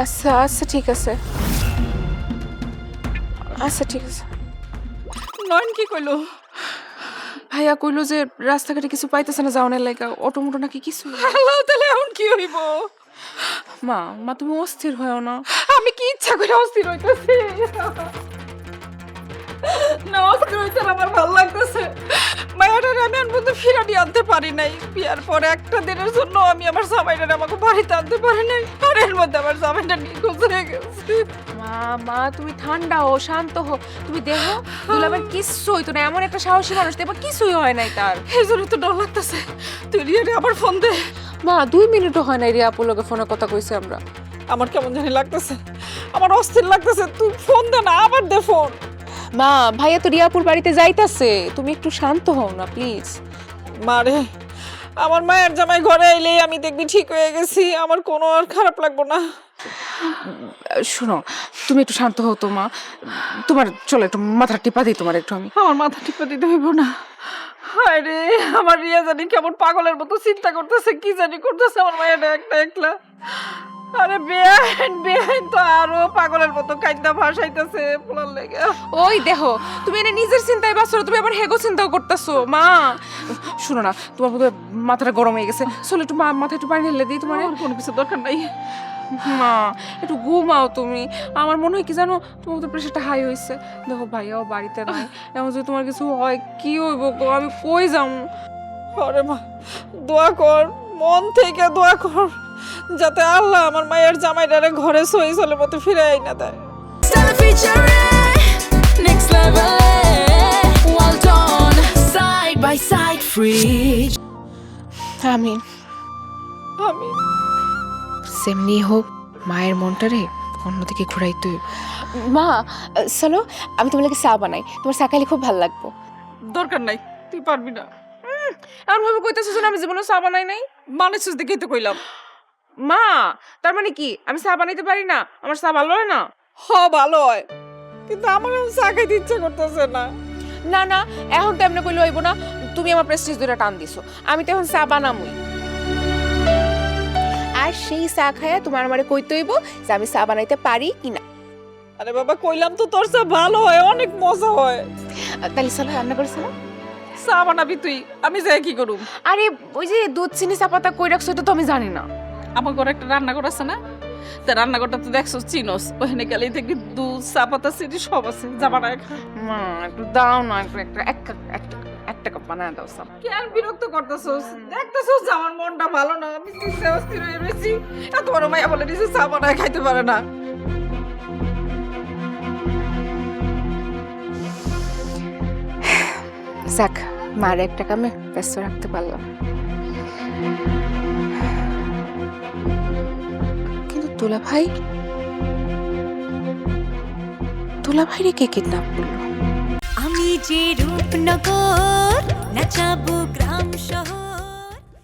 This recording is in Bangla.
আচ্ছা আচ্ছা ঠিক আছে। আচ্ছা ঠিক আছে। নয়ন কি কইলো? ভাইয়া কইলো যে রাস্তাঘাটে কিছু পাইতেছে না যাওয়ানের লাইকা অটো মোটো নাকি কিছু আল্লাহ তাহলে এখন কি হইব? মা মা তুমি অস্থির হয়েও না। আমি কি ইচ্ছা করে অস্থির হইতেছি? না অস্থির হইতে আমার ভালো লাগতেছে। মায়াটার আমি আর মধ্যে ফিরানি আনতে পারি নাই। বিয়ার পরে একটা দিনের জন্য আমি আমার জামাইটার আমাকে বাড়িতে আনতে পারি নাই। মধ্যে আমার জামাইটা নিখোঁজ হয়ে গেছে। মা মা তুমি ঠান্ডা হো শান্ত হো তুমি দেখো দুলাবার কিচ্ছু হইতো না এমন একটা সাহসী মানুষ দেখো কিছুই হয় নাই তার। এই জন্য তো ডর লাগতেছে। তুই রিয়ারে আবার ফোন দে। মা দুই মিনিটও হয় নাই রিয়া আপুলোকে ফোনে কথা কইছে আমরা। আমার কেমন জানি লাগতেছে। আমার অস্থির লাগতেছে। তুই ফোন দে না আবার দে ফোন। মা ভাইয়া তো রিয়াপুর বাড়িতে যাইতাছে। তুমি একটু শান্ত হও না প্লিজ। মারে আমার মায়ের জামাই ঘরে এলেই আমি দেখবি ঠিক হয়ে গেছি আমার কোনো আর খারাপ লাগবো না। শোনো তুমি একটু শান্ত হও তো মা। তোমার চলো একটু মাথা টিপা দিই তোমার একটু আমি। আমার মাথা টিপে দিতে হইব না। হায় রে আমার রিয়া জানি কেমন পাগলের মতো চিন্তা করতেছে কি জানি করতেছে আমার মায়ের একটা একলা। আরে বেআইন বেআইন আরও পাগলের মতো কাইন্দা ভাসাইতেছে পোলার লেগে। ওই দেখো তুমি এনে নিজের চিন্তায় বাঁচো তুমি আবার হেগো চিন্তাও করতেছো। মা শোনো না তোমার বোধহয় মাথাটা গরম হয়ে গেছে। চলো একটু মা মাথা একটু পানি ঢেলে দিই তোমার। কোনো কিছু দরকার নাই। মা একটু ঘুমাও তুমি। আমার মনে হয় কি জানো তোমার তো প্রেশারটা হাই হয়েছে। দেখো ভাইয়াও বাড়িতে নাই। এমন যদি তোমার কিছু হয় কি হইব গো? আমি কই যাব আরে মা দোয়া কর মন থেকে দোয়া কর। যাতে আল্লাহ আমার মায়ের জামাইটারে ঘরে সই চলে মতো ফিরে আই না দেয় Stella featuring next level. eh? Well done, side by side, free. আমি আমি সেমনি হোক মায়ের মনটারে অন্যদিকে ঘুরাইতে হইব। মা চলো আমি তোমার লাগে চা বানাই তোমার চা খাইলে খুব ভালো লাগবো দরকার নাই তুই পারবি না এমন ভাবে কইতেছো যে আমি জীবনে চা বানাই নাই মানুষ দেখেই তো কইলাম মা তার মানে কি? আমি চা বানাইতে পারি না? আমার চা ভালো হয় না? হ ভালো হয়। কিন্তু আমার এখন চা খাইতে ইচ্ছা করতেছে না। না না এখন তো এমনি কইলে হইব না। তুমি আমার প্রেস্টিজ দুটা টান দিছো। আমি তো এখন চা বানামুই। আর সেই চা খায়া তোমার আমারে কইতে হইব যে আমি চা বানাইতে পারি কি না আরে বাবা কইলাম তো তোর চা ভালো হয় অনেক মজা হয়। তাহলে চলো রান্না করে চলো। চা বানাবি তুই আমি যাই কি করুম? আরে ওই যে দুধ চিনি চা পাতা কই রাখছো এটা তো আমি জানি না। আমার ঘরে একটা রান্নাঘর আছে না? তা রান্নাঘরটা তো দেখছ চিনোস। ওখানে গেলেই দেখবি দুধ চা পাতা চিনি সব আছে। বানায় মা একটু দাও না একটু একটা এক কাপ একটা একটা কাপ বানায় দাও চা। কেন বিরক্ত করতেছোস? দেখতেছোস আমার মনটা ভালো না আমি চিন্তা অস্থির হয়ে রয়েছি। এত বড় মাইয়া বলে দিছে চা বানায় খাইতে পারে না। যাক মার একটা কামে ব্যস্ত রাখতে পারলাম। তোলা ভাই? তোলা ভাইরে কে কিডন্যাপ করল? আমি যে রূপনগর নাচাবো গ্রাম শহর।